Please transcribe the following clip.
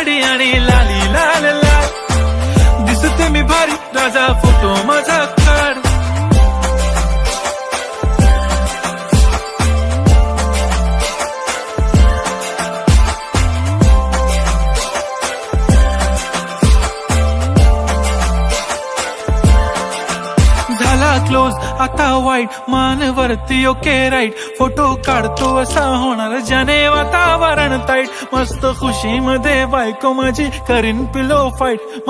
साडी आणि लाली लाल लाल. दिसते मी भारी राजा झाला क्लोज आता वाईट मानवरती ओके राईट फोटो काढतो असा होणार ज्याने वातावरण ताईट मस्त खुशी मध्ये बायको माझी करीन पिलो फाईट